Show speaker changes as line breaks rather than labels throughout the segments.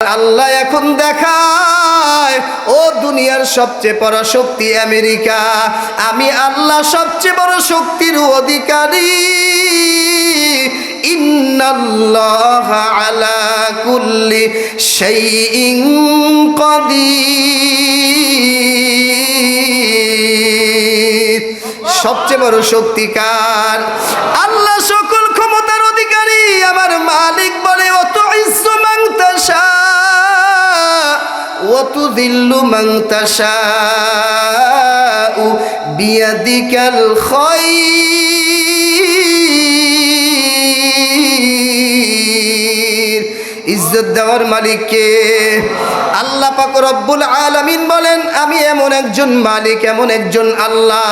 আল্লাহ এখন দেখায়, ও দুনিয়ার সবচেয়ে বড় শক্তি আমেরিকা। আমি আল্লাহ সবচেয়ে বড় শক্তির অধিকারী। ইন্নাল্লাহ আলা কুল্লি শাইইন কাদির। সবচেয়ে বড় শক্তিকার আল্লাহ সকল ক্ষমতার অধিকারী, আমার মালিক বলে وتذل من تشاء بيدك الخير ইজ্জত দেওয়ার মালিককে আল্লাহ পাক রব্বুল আলামিন বলেন আমি এমন একজন মালিক এমন একজন আল্লাহ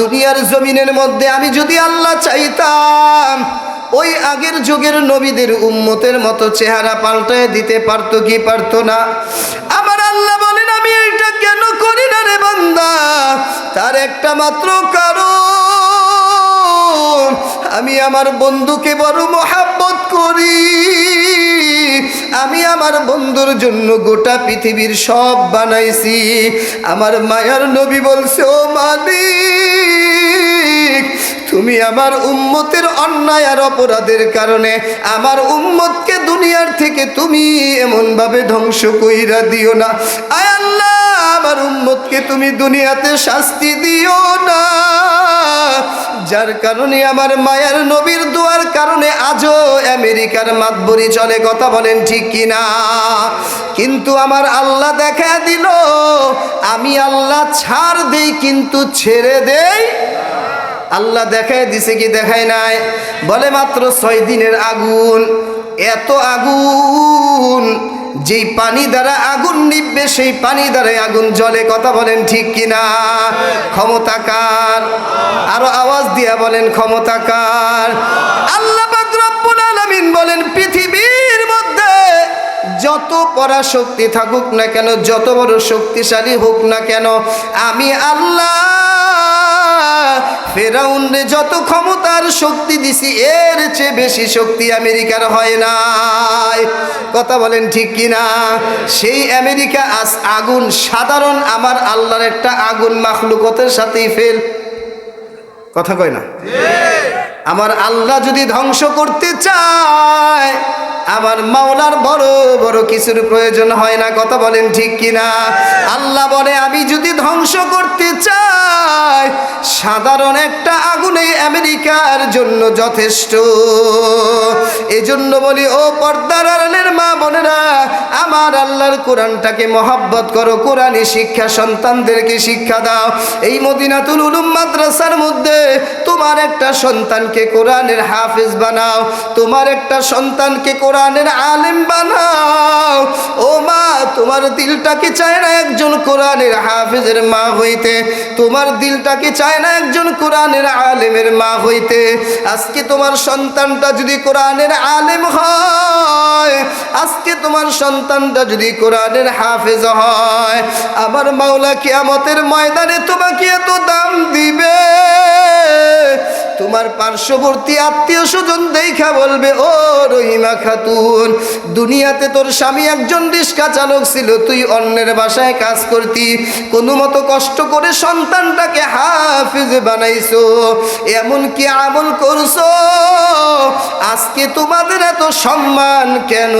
দুনিয়ার জমিনের মধ্যে আমি যদি আল্লাহ চাইতাম ওই আগের যুগের নবীদের উম্মতের মতো চেহারা পাল্টায় দিতে পারতো কি পারতো না বান্দা, তার একটা মাত্র কারণ, আমি আমার বন্ধুকে বড় মোহাব্বত করি। আমি আমার বন্ধুর জন্য গোটা পৃথিবীর সব বানাইছি। আমার মায়ার নবী বলছে, ও মালিক তুমি আমার উম্মতের অন্যায় আর অপরাধের কারণে আমার উম্মতকে দুনিয়ার থেকে তুমি এমনভাবে ধ্বংস কইরা দিও না। আয় আল্লাহ, আমার উম্মতকে তুমি দুনিয়াতে শাস্তি দিও না। যার কারণে আমার মায়ার নবীর দোয়ার কারণে আজও আমেরিকার মাতবরি চলে, কথা বলেন ঠিক কিনা? কিন্তু আমার আল্লাহ দেখা দিল, আমি আল্লাহ ছাড় দেই কিন্তু ছেড়ে দেই আল্লাহ দেখায় দিছে কি দেখায় নাই? বলে মাত্র ছয় দিনের আগুন। এত আগুন, যেই পানি দ্বারা আগুন নিববে সেই পানি দ্বারাই আগুন জলে কথা বলেন ঠিক কিনা ক্ষমতাকার আরও আওয়াজ দিয়া বলেন ক্ষমতাকার আল্লাহ আলামিন বলেন, পৃথিবীর মধ্যে যত পরাশক্তি থাকুক না কেন, যত বড় শক্তিশালী হোক না কেন, আমি আল্লাহ ফেরাউনরে যত ক্ষমতার শক্তি দিছি, এর চেয়ে বেশি শক্তি আমেরিকার হয় নাই। কথা বলেন ঠিক কিনা? সেই আমেরিকা আজ আগুন, সাধারণ আমার আল্লাহর একটা আগুন মাখলুকতের সাথেই ফেল। কথা কয় না? আমার আল্লাহ যদি ধ্বংস করতে চায়, আমার মাওলার বড় বড় কিছুর প্রয়োজন হয় না। কথা বলেন ঠিক কিনা? আল্লাহ বলে, আমি যদি ধ্বংস করতে চাই সাধারণ একটা আগুনে আমেরিকার জন্য যথেষ্ট। এজন্য বলি, ও পর্দার মা বোনেরা, আমার আল্লাহর কোরআনটাকে মহাব্বত করো কোরআনী শিক্ষা, সন্তানদেরকে শিক্ষা দাও। এই মদিনাতুল উলুম মাদ্রাসার মধ্যে তোমার একটা সন্তানকে কোরআনের হাফেজ বানাও, তোমার একটা সন্তানকে কোরআনের আলেম বানাও। ও মা, তোমার দিলটাকে চায় না একজন কোরআনের হাফেজের মা হইতে? তোমার দিলটাকে চায় না একজন কোরআনের আলেমের মা হইতে, আজকে তোমার সন্তানটা যদি কোরআনের আলেম হয়, আজকে তোমার সন্তানটা যদি কোরআনের হাফেজ হয়, আমার মাওলা কিয়ামতের ময়দানে তোমাকে এত দাম দিবে। তোমার পার্শ্ববর্তী আত্মীয় স্বজন দেখা বলবে, ও রহিমা খাতুন, দুনিয়াতে তোর স্বামী একজন রিক্সা চালক ছিল, তুই অন্যের বাসায় কাজ করতি, কোনো মতো কষ্ট করে সন্তানটাকে হাফিজ বানাইছো এমন কি আমল করছ, আজকে তোমাদের এত সম্মান কেন?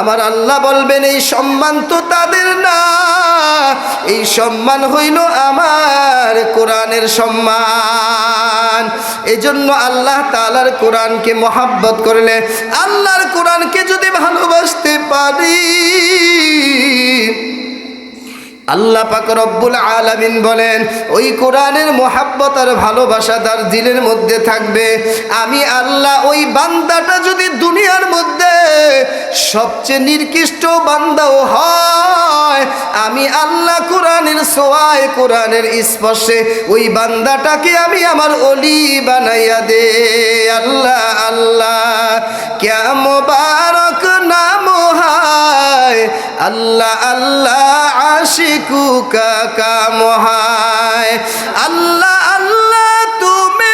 আমার আল্লাহ বলবেন, এই সম্মান তো তাদের না, এই সম্মান হইল আমার কোরআনের সম্মান। এজন্য আল্লাহ তালার কোরআনকে মহাব্বত করলে আল্লাহর কোরআনকে যদি ভালোবাসতে পারি আল্লাহ পাক রব্বুল আলামিন বলেন, ওই কোরআনের মোহাব্বত আর ভালোবাসা তার দিলের মধ্যে থাকবে। আমি আল্লাহ ওই বান্দাটা যদি দুনিয়ার মধ্যে সবচেয়ে নির্কৃষ্ট বান্দাও হয়, আমি আল্লাহ কোরআনের সোয়ায়, কোরআনের স্পর্শে ওই বান্দাটাকে আমি আমার অলি বানাইয়া দে। আল্লাহ আল্লাহ ক্যা মোবারক নাম যায় আল্লাহ আল্লাহ আশিকু কাকা মহায়। আল্লাহ আল্লাহ তুমি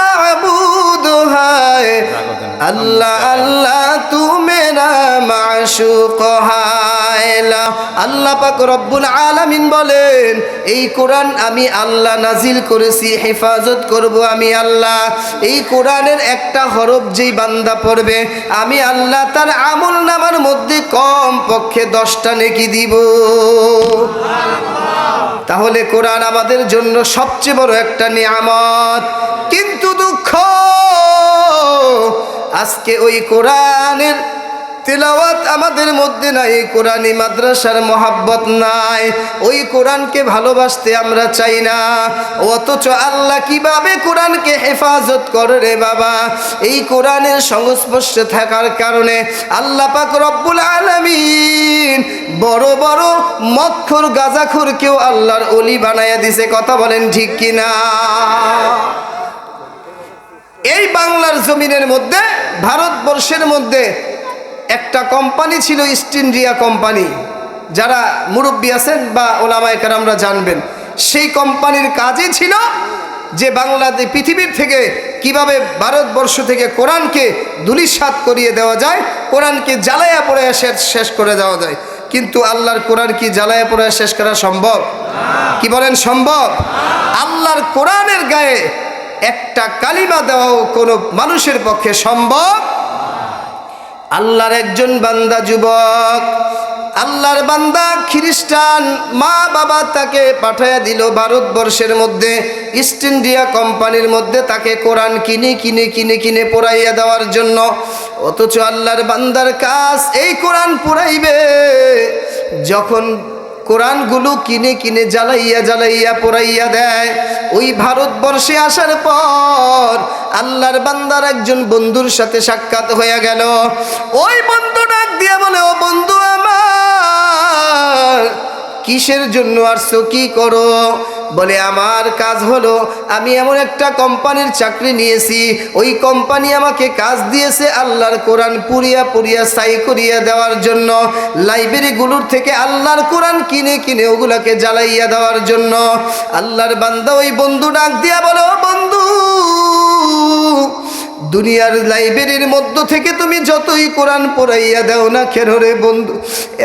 মাহবুদ হায়। আল্লাহ আল্লাহ তুমি মেরা মাশুক হায়। ইলা রব্বুল আলামিন বলেন, এই কোরআন আমি আল্লাহ নাজিল করেছি, হেফাজত করব আমি আল্লাহ। এই কোরআনের একটা হরফ যেই বান্দা পড়বে, আমি আল্লাহ তার আমল নামার মধ্যে কম পক্ষে দশটা নেকি দিব। তাহলে কোরআন আমাদের জন্য সবচেয়ে বড় একটা নিয়ামত। কিন্তু দুঃখ, আজকে ওই কোরআনের তেলাওয়াত আমাদের মধ্যে নাই কোরআনী মাদ্রাসার মহাব্বত নাই। ওই কোরআনকে ভালোবাসতে আমরা চাই না। অথচ আল্লাহ কীভাবে কোরআনকে হেফাজত করে রে বাবা? এই কোরআনের সংস্পর্শে থাকার কারণে আল্লাহ পাক রব্বুল আলামিন বড় বড় মক্ষর, গাজাখুর কেউ আল্লাহর অলি বানাইয়া দিছে, কথা বলেন ঠিক কিনা? এই বাংলার জমিনের মধ্যে, ভারতবর্ষের মধ্যে একটা কোম্পানি ছিল ইস্ট ইন্ডিয়া কোম্পানি। যারা মুরব্বী আছেন বা ওলামায় কারামরা জানবেন। সেই কোম্পানির কাজই ছিল যে বাংলাদেশ পৃথিবীর থেকে কীভাবে ভারতবর্ষ থেকে কোরআনকে ধুলিসাত করিয়ে দেওয়া যায়, কোরআনকে জ্বালায়া পড়ে শেষ করে দেওয়া যায়। কিন্তু আল্লাহর কোরআন কি জ্বালায়া পড়ে শেষ করা সম্ভব? কি বলেন সম্ভব? আল্লাহর কোরআনের গায়ে একটা কালিমা দেওয়াও কোনো মানুষের পক্ষে সম্ভব আল্লাহর একজন বান্দা যুবক। আল্লাহর বান্দা খ্রিস্টান মা বাবা তাকে পাঠাইয়া দিল ভারতবর্ষের মধ্যে, ইস্ট ইন্ডিয়া কোম্পানির মধ্যে তাকে কোরআন কিনে কিনে কিনে কিনে পড়াইয়া দেওয়ার জন্য। অথচ আল্লাহর বান্দার কাজ এই কোরআন পড়াইবে। যখন কোরআনগুলো কিনে কিনে জ্বালাইয়া জ্বালাইয়া পড়াইয়া দেয়। ওই ভারতবর্ষে আসার পর আল্লাহর বান্দার একজন বন্ধুর সাথে সাক্ষাৎ হয়ে গেল। ওই বন্ধু ডাক দিয়ে বলে, ও বন্ধু আমার কিসের জন্য আসছো কি করো? বলে, আমার কাজ হলো, আমি এমন একটা কোম্পানির চাকরি নিয়েছি। ওই কোম্পানি আমাকে কাজ দিয়েছে আল্লাহর কোরআন পুরিয়া পুরিয়া সাই করিয়া দেওয়ার জন্য। লাইব্রেরিগুলোর থেকে আল্লাহর কোরআন কিনে কিনে ওগুলাকে জ্বালাইয়া দেওয়ার জন্য। আল্লাহর বান্দা ওই বন্ধু ডাক দিয়া বলো বন্ধু দুনিয়ার লাইব্রেরির মধ্য থেকে তুমি যতই কোরআন পড়াইয়া দাও না কেন রে বন্ধু?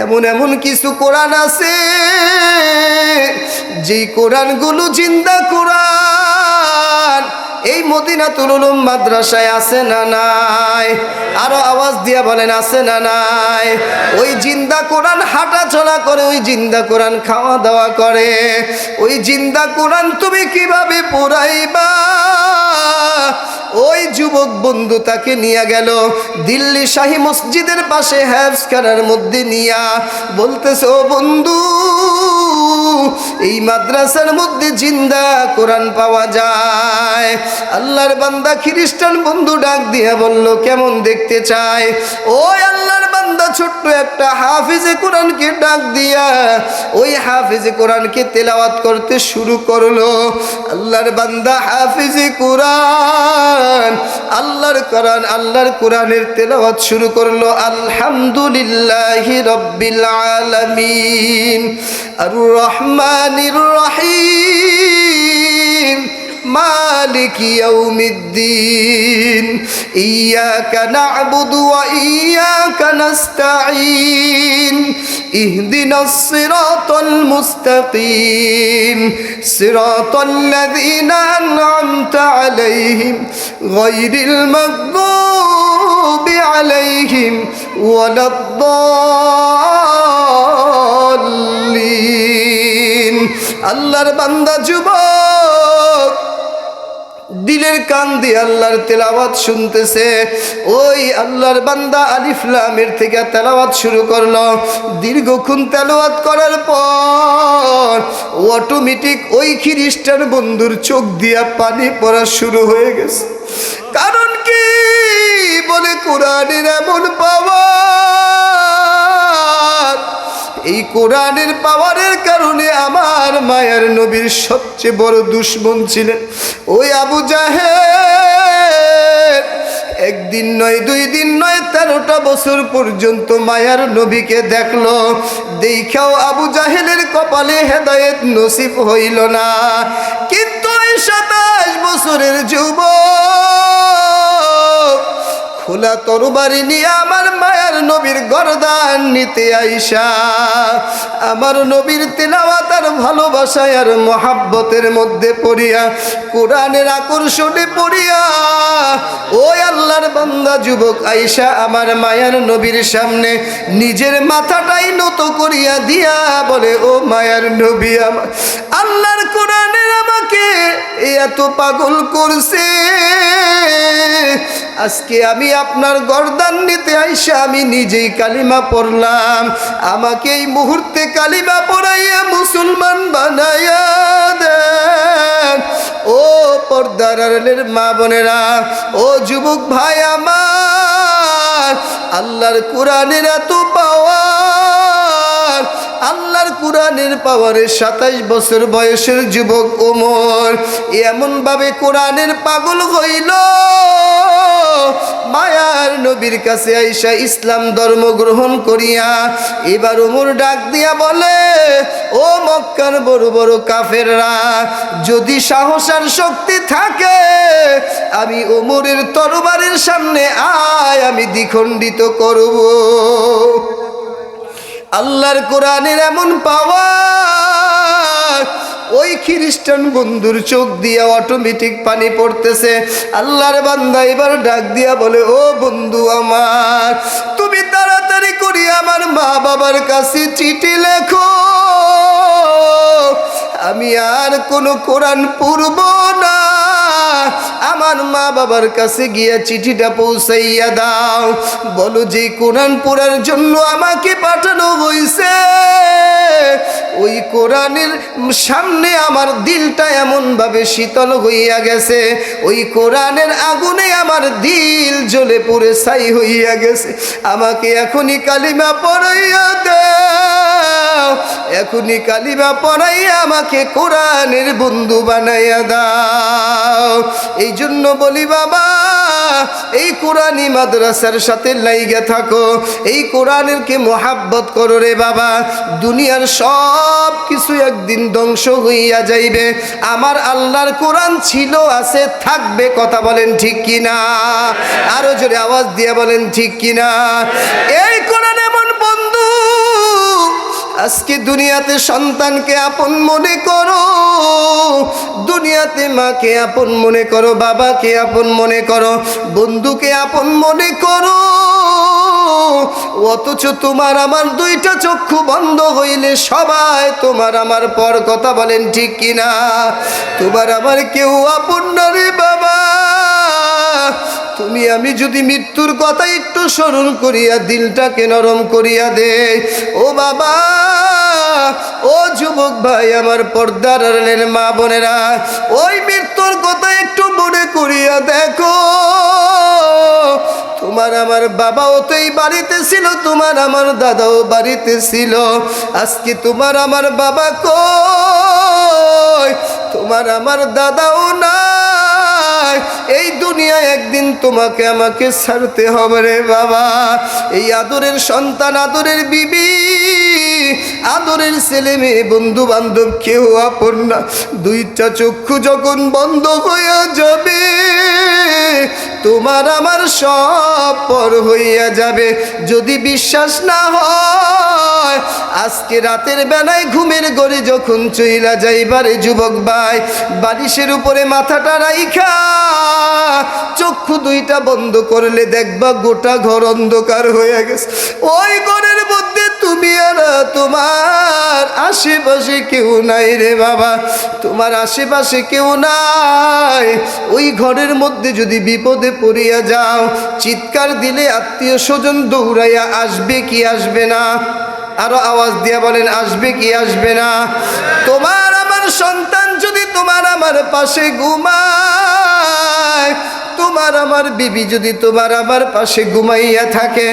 এমন এমন কিছু কোরআন আছে, যেই কোরআনগুলো জিন্দা কোরআন। মদিনাতুল মাদ্রাসায় আছে না নাই? আরও আওয়াজ দিয়া বলেন, আছে না নাই? ওই জিন্দা কোরআন হাঁটা চলা করে, ওই জিন্দা কোরআন খাওয়া দাওয়া করে। ওই জিন্দা কোরআন তুমি কীভাবে পড়াইবা ওই যুবক বন্ধু তাকে নিয়ে গেল, দিল্লি শাহী মসজিদের পাশে হ্যাবসখানার মধ্যে নিয়া বলতেছে, ও বন্ধু, এই মাদ্রাসার মধ্যে জিন্দা কোরআন পাওয়া যায়। আল্লাহর বান্দা খ্রিস্টান বন্ধু ডাক দিয়ে বলল, কেমন দেখতে চায় ওই আল্লাহর বান্দা ছোট্ট একটা হাফিজে কোরআনকে ডাক দিয়া ওই হাফিজে কোরআনকে তেলাওয়াত করতে শুরু করল। আল্লাহর বান্দা হাফিজে কোরআন, আল্লাহর কোরআন, আল্লাহর কোরআনের তেলাওয়াত শুরু করল। আলহামদুলিল্লাহি রব্বিল আলামিন। আর রহমানির রহিম। مالك يوم الدين إياك نعبد وإياك نستعين اهدنا الصراط المستقيم صراط الذين أنعمت عليهم غير المغضوب عليهم ولا الضالين আল্লাহর বান্দা যুবক দিলের কান দিয়ে আল্লাহর তেলাওয়াত শুনতেছে। ওই আল্লাহর বান্দা আলিফলামের থেকে তেলাওয়াত শুরু করল। দীর্ঘক্ষণ তেলাওয়াত করার পর অটোমেটিক ওই খ্রিস্টান বন্ধুর চোখ দিয়া পানি পড়া শুরু হয়ে গেছে। কারণ কি? বলে কোরআনের এমন পাওয়া এই কোরআনের পাওয়ারের কারণে আমার মায়ের নবীর সবচেয়ে বড় দুশ্মন ছিলেন। ওই আবু জাহেদ একদিন নয়, দুই দিন নয়, তেরোটা বছর পর্যন্ত মায়ার নবীকে দেখল। দেখাও আবু জাহেলের কপালে হেদায়েত নসিব হইল না। কিন্তু সাতাশ বছরের যুবক খোলা তরবারি নিয়ে আমার মায়ের নবীর গরদান নিতে আইসা। আমার নবীর তেলাওয়াত আর ভালোবাসায় আর মহাব্বতের মধ্যে পড়িয়া, কোরআনের আকর্ষণে পড়িয়া ওই আল্লাহর বান্দা যুবক আইসা আমার মায়ার নবীর সামনে নিজের মাথাটাই নত করিয়া দিয়া বলে, ও মায়ার নবী আমার আল্লাহর কোরআনের আমাকে এত পাগল করছে। আজকে আমি আপনার গরদান নিতে আইসা আমি নিজেই কালিমা পড়লাম। আমাকে এই মুহূর্তে কালিমা পড়াইয়া মুসলমান বানাইয়া দেন। ও পর্দার আড়ালের মা বোনেরা, ও যুবক ভাই আমার, আল্লাহর কোরআনের এত পাওয়ার, আল্লাহর কোরআনের পাওয়ারে সাতাইশ বছর বয়সের যুবক ওমর, এমনভাবে কোরআনের পাগল হইল। মায়ার নবীর কাছে আইসা ইসলাম ধর্ম গ্রহণ করিয়া এবার ওমর ডাক দিয়া বলে, ও মক্কার বড় বড় কাফেররা, যদি সাহস আর শক্তি থাকে, আমি ওমরের তরবারের সামনে আয়, আমি দ্বিখণ্ডিত করব। আল্লাহর কোরআনের এমন পাওয়ার ওই খ্রিস্টান বন্ধুর চোখ দিয়ে অটোমেটিক পানি পড়তেছে। আল্লাহর বান্দা এবার ডাক দিয়া বলে, ও বন্ধু আমার, তুমি তাড়াতাড়ি করি আমার মা বাবার কাছে চিঠি লেখো। আমি আর কোনো কোরআন পড়ব না। আমার মা বাবার কাছে গিয়া চিঠিটা পৌঁছাইয়া দাও। বলো যে কোরআন পড়ার জন্য আমাকে পাঠানো হয়েছে ওই কোরআনের সামনে আমার দিলটা এমনভাবে শীতল হইয়া গেছে। ওই কোরআনের আগুনে আমার দিল জ্বলে পুরে ছাই হইয়া গেছে। আমাকে এখনই কালিমা পড়াইয়া দাও এখনই কালিমা পড়াইয়া আমাকে কোরআনের বন্ধু বানাইয়া দাও। এই জন্য বলি, বাবা, এই কোরআনই মাদ্রাসার সাথে লাইগে থাকো, এই কোরআনের কে মোহাব্বত করো রে বাবা। দুনিয়ার সব কিছু একদিন ধ্বংস হইয়া যাইবে। আমার আল্লাহর কোরআন ছিল, আছে, থাকবে, কথা বলেন ঠিক কিনা? আরও জোরে আওয়াজ দিয়ে বলেন ঠিক কিনা? এই কোরআন আজকে দুনিয়াতে সন্তানকে আপন মনে করো। দুনিয়াতে মাকে আপন মনে করো, বাবাকে আপন মনে করো, বন্ধুকে আপন মনে করো। অথচ তোমার আমার দুইটা চক্ষু বন্ধ হইলে সবাই তোমার আমার পর কথা বলেন ঠিক কিনা? তোমার আমার কেউ আপন না রে বাবা তুমি, আমি যদি মৃত্যুর কথা একটু স্মরণ করিয়া দিলটাকে নরম করিয়া দে ও বাবা, ও যুবক ভাই, আমার পর্দার মা বোনেরা, ওই মৃত্যুর কথা একটু মনে করিয়া দেখো। তোমার আমার বাবাও তো এই বাড়িতে ছিল, তোমার আমার দাদাও বাড়িতে ছিল। আজকে তোমার আমার বাবা কই? তোমার আমার দাদাও নাই। এই দুনিয়ায় একদিন তোমাকে আমাকে ছাড়তে হবে রে বাবা। এই আদরের সন্তান, আদরের বিবি, আদরের ছেলে মেয়ে বন্ধু বান্ধব কেউ আপন না। দুইটা চক্ষু যখন বন্ধ হয়ে যাবে, তোমার আমার সব পর হইয়া যাবে। যদি বিশ্বাস না হয়, আজকে রাতের বেলায় ঘুমের গড়ে যখন চইলা যাইবারে যুবক ভাই, বালিশের উপরে মাথাটা রাইখা চক্ষু দুইটা বন্ধ করলে দেখবা গোটা ঘর অন্ধকার হয়ে গেছে। ওই ঘরের মধ্যে তুমি আর তোমার আশেপাশে কেউ নাই রে বাবা। তোমার আশেপাশে কেউ নাই। ওই ঘরের মধ্যে যদি বিপদে পড়িয়া যাও, চিৎকার দিলে আত্মীয় স্বজন দৌড়াইয়া আসবে কি আসবে না? আরও আওয়াজ দিয়া বলেন, আসবে কি আসবে না? তোমার আমার সন্তান তোমার আমার পাশে ঘুমায়। তোমার আমার বিবি যদি তোমার আমার পাশে ঘুমাইয়া থাকে,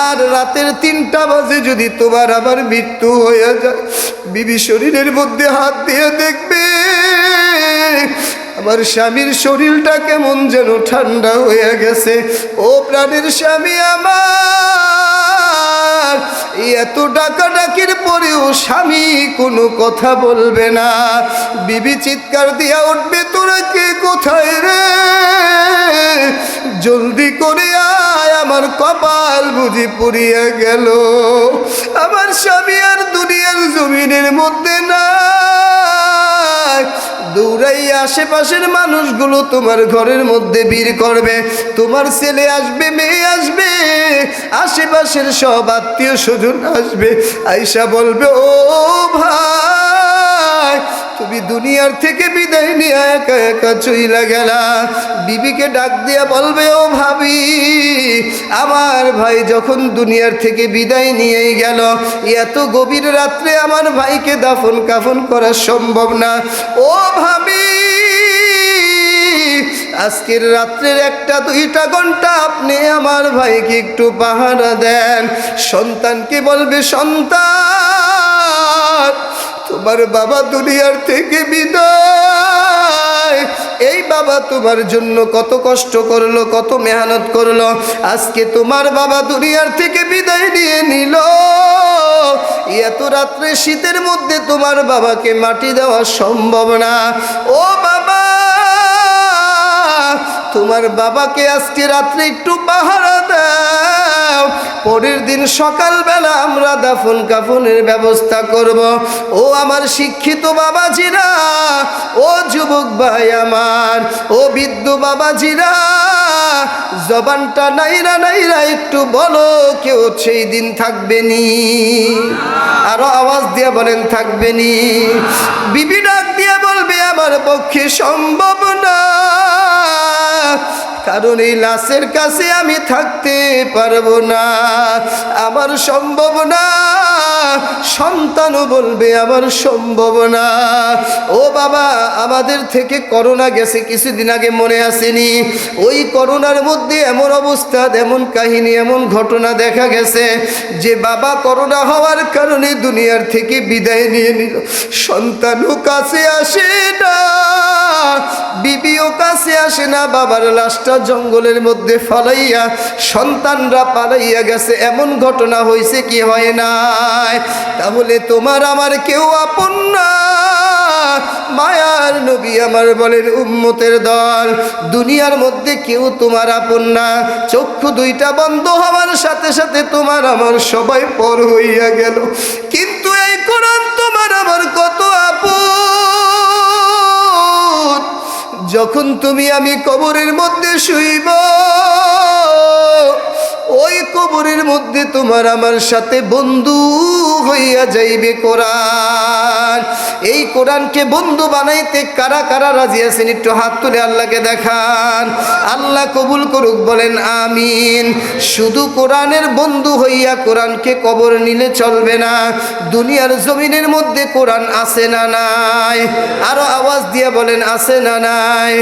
আর রাতের তিনটা বাজে যদি তোমার আমার মৃত্যু হয়ে যায়, বিবি শরীরের মধ্যে হাত দিয়ে দেখবে, আমার স্বামীর শরীরটা কেমন যেন ঠান্ডা হয়ে গেছে। ও প্রাণের স্বামী আমার এত ডাকা ডাকির পরেও স্বামী কোনো কথা বলবে না। বিবি চিৎকার দিয়া উঠবে, তোরা কে কোথায় রে? জলদি করে আয়, আমার কপাল বুঝি পুড়িয়া গেল। আমার স্বামী আর দুনিয়ার জমিনের মধ্যে না দৌড়াই আশেপাশের মানুষগুলো তোমার ঘরের মধ্যে ভিড় করবে। তোমার ছেলে আসবে, মেয়ে আসবে, আশেপাশের সব আত্মীয় স্বজন আসবে। আইসা বলবে, ও ভাই তুমি দুনিয়ার থেকে বিদায় নিয়ে একা একা চইলা গেলা। বিবিকে ডাক দিয়া বলবে, ও ভাবি, আমার ভাই যখন দুনিয়ার থেকে বিদায় নিয়েই গেল, এত গভীর রাত্রে আমার ভাইকে দাফন কাফন করা সম্ভব না। ও ভাবি, আজকের রাত্রের একটা দুইটা ঘণ্টা আপনি আমার ভাইকে একটু পাহারা দেন। সন্তানকে বলবে, সন্তান তোমার বাবা দুনিয়ার থেকে বিদায়। এই বাবা তোমার জন্য কত কষ্ট করল, কত মেহনত করল, আজকে তোমার বাবা দুনিয়ার থেকে বিদায় নিয়ে নিল। এত রাত্রে শীতের মধ্যে তোমার বাবাকে মাটি দেওয়া সম্ভব না। ও বাবা, তোমার বাবাকে আজকে রাত্রে একটু পাহারা দাও। পরের দিন সকালবেলা আমরা দাফন কাফনের ব্যবস্থা করব। ও আমার শিক্ষিত বাবাজিরা, ও যুবক ভাই আমার, ও বৃদ্ধ বাবাজিরা, জবানটা নাইরা নাইরা একটু বলো, কেউ সেই দিন থাকবে নি? আরও আওয়াজ দিয়ে বলেন, থাকবে নি? বিবি ডাক দিয়ে বলবে, আমার পক্ষে সম্ভব না। কারণ এই লাশের কাছে আমি থাকতে পারব না। আমার সম্ভব না। সন্তানও বলবে, আমার সম্ভব না। ও বাবা, আমাদের থেকে করোনা গেছে, কিছুদিন আগে মনে আসেনি। ওই করোনার মধ্যে এমন অবস্থা, এমন কাহিনী, এমন ঘটনা দেখা গেছে যে বাবা করোনা হওয়ার কারণে দুনিয়ার থেকে বিদায় নিয়ে নিল। সন্তানও কাছে আসে না, বিবিও কাছে আসে না, বাবার লাশটা জঙ্গলের মধ্যে ফালাইয়া সন্তানরা পালাইয়া গেছে। এমন ঘটনা হয়েছে কি হয় নাই? তাহলে তোমার আমার কেউ আপন না। মায়ার নবী আমার বলেন, উম্মতের দল, দুনিয়ার মধ্যে কেউ তোমার আপন না। চক্ষু দুইটা বন্ধ হওয়ার সাথে সাথে তোমার আমার সবাই পর হইয়া গেল। কিন্তু এই কোরআন তোমার আমার কত আপন? যখন তুমি আমি কবরের মধ্যে শুইব ওই কবরের মধ্যে তোমার আমার সাথে বন্ধু হইয়া যাইবে কোরআন। এই কোরআনকে বন্ধু বানাইতে কারা কারা রাজি আছেন একটু হাত তুলে আল্লাহকে দেখান। আল্লাহ কবুল করুক, বলেন আমিন। শুধু কোরআনের বন্ধু হইয়া কোরআনকে কবর নিলে চলবে না। দুনিয়ার জমিনের মধ্যে কোরআন আছে না নাই? আরও আওয়াজ দিয়ে বলেন, আছে না নাই?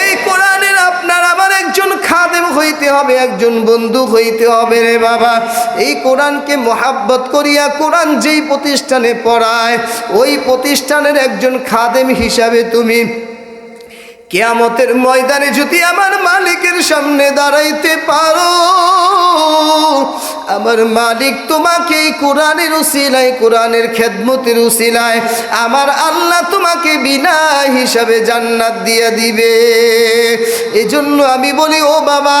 এই কোরআনের খাদেম হইতে হবে, একজন বন্ধু হইতে হবে রে বাবা। এই কোরআনকে মোহাব্বত করিয়া কোরআন যেই প্রতিষ্ঠানে পড়ায়, ওই প্রতিষ্ঠানের একজন খাদেম হিসাবে তুমি কেয়ামতের ময়দানে যদি আমার মালিকের সামনে দাঁড়াইতে পারো আমার মালিক তোমাকে কোরআনের উসিলায়, কোরআনের খেদমতের উসিলায়, আমার আল্লাহ তোমাকে বিনা হিসাবে জান্নাত দিয়ে দিবে। এজন্য আমি বলি, ও বাবা,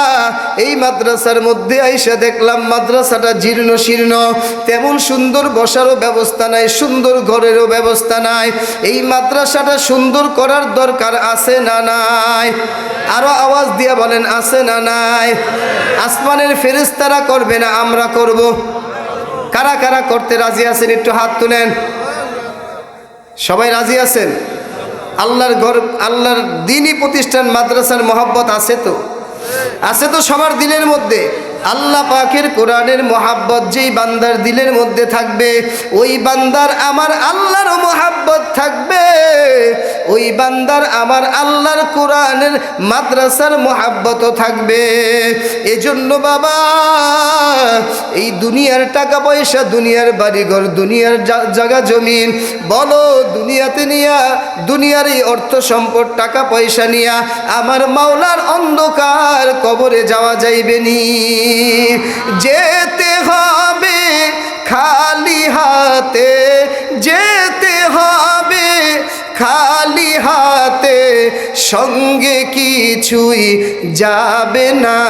এই মাদ্রাসার মধ্যে আইসা দেখলাম মাদ্রাসাটা জীর্ণ শীর্ণ, তেমন সুন্দর বসারও ব্যবস্থা নাই, সুন্দর ঘরেরও ব্যবস্থা নাই। এই মাদ্রাসাটা সুন্দর করার দরকার আছে না নাই? আরও আওয়াজ দিয়ে বলেন, আছে না নাই? আসমানের ফেরেস্তারা করবে না আমরা করব? কারা কারা করতে রাজি আছেন? একটু হাত তুলেন। সবাই রাজি আছেন? আল্লাহর ঘর, আল্লাহর দিনই প্রতিষ্ঠান, মাদ্রাসার মহব্বত আছে তো? আছে তো সবার দিনের মধ্যে। আল্লাহ পাকের কোরআনের মোহাব্বত যেই বান্দার দিলের মধ্যে থাকবে, ওই বান্দার আমার আল্লাহরও মোহাব্বত থাকবে। ওই বান্দার আমার আল্লাহর কোরআনের মাদ্রাসার মহাব্বতও থাকবে। এজন্য বাবা, এই দুনিয়ার টাকা পয়সা, দুনিয়ার বাড়িঘর, দুনিয়ার জায়গা জমিন, বলো দুনিয়াতে নিয়া, দুনিয়ার এই অর্থ সম্পদ, টাকা পয়সা নিয়া, আমার মাওলার অন্ধকার কবরে যাওয়া যাইবে নি। যেতে হবে খালি হাতে, যেতে হবে খালি হাতে, সঙ্গে কিছুই যাবে না।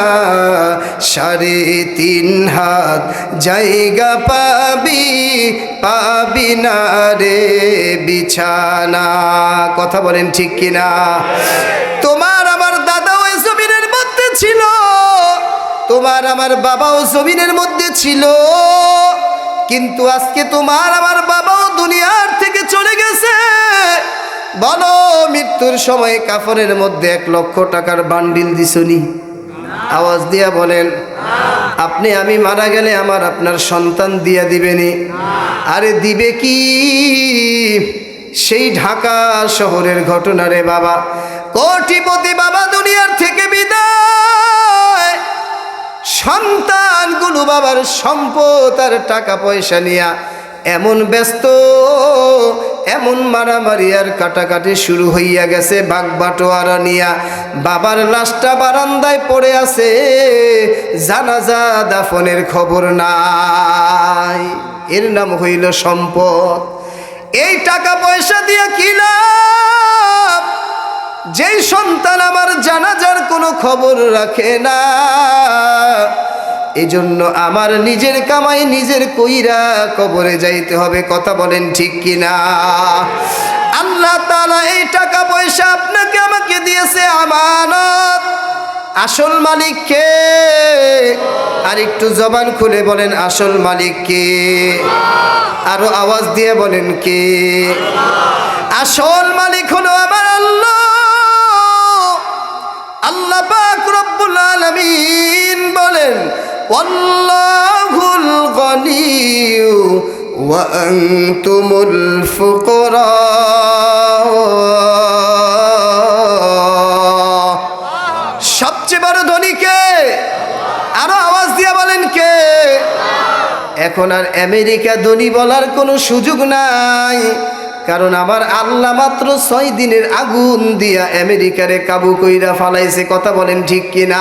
সাড়ে তিন হাত জায়গা পাবি পাবি না রে বিছানা। কথা বলেন ঠিক কিনা? তোমার তোমার আমার বাবাও জমিনের মধ্যে ছিল। কিন্তু আজকে তোমার আমার বাবাও দুনিয়ার থেকে চলে গেছে। বলো, মৃত্যুর সময় কাফনের মধ্যে এক লক্ষ টাকার বান্ডিল দিছনি? আওয়াজ দিয়া বলেন, আপনি আমি মারা গেলে আমার আপনার সন্তান দিয়া দিবেনি। আরে দিবে কি? সেই ঢাকা শহরের ঘটনা রে বাবা। কোটিপতি বাবা দুনিয়ার থেকে বিদায়। সন্তানগুলো বাবার সম্পদ আর টাকা পয়সা নিয়া এমন ব্যস্ত, এমন মারামারি আর কাটাকাটি শুরু হইয়া গেছে বাঘ বাটোয়ারা নিয়া। বাবার লাশটা বারান্দায় পড়ে আছে, জানাজা দাফনের খবর নাই। এর নাম হইল সম্পদ। এই টাকা পয়সা দিয়ে কি লাভ? যেই সন্তান আমার জানাজার কোনো খবর রাখে না, এজন্য আমার নিজের কামাই নিজের কইরা কবরে যাইতে হবে, কথা বলেন ঠিক কিনা? আল্লাহ তালা এই টাকা পয়সা আপনাকে আমাকে দিয়েছে আমানত। আসল মালিক কে? আর একটু জবান খুলে বলেন, আসল মালিক কে? আরও আওয়াজ দিয়ে বলেন কে? আসল মালিক হলো আমার আল্লাহ। আল্লাহ পাক রব্বুল আলামিন বলেন ওয়াল্লাহুল গনিয়্যু ওয়া আনতুমুল ফুকরা। সবচেয়ে বড় ধনী কে? আরও আওয়াজ দিয়ে বলেন কে? এখন আর আমেরিকা ধনী বলার কোনো সুযোগ নাই। কারণ আমার আল্লাহ মাত্র ছয় দিনের আগুন দিয়া আমেরিকারে কাবু কইরা ফালাইছে, কথা বলেন ঠিক কিনা?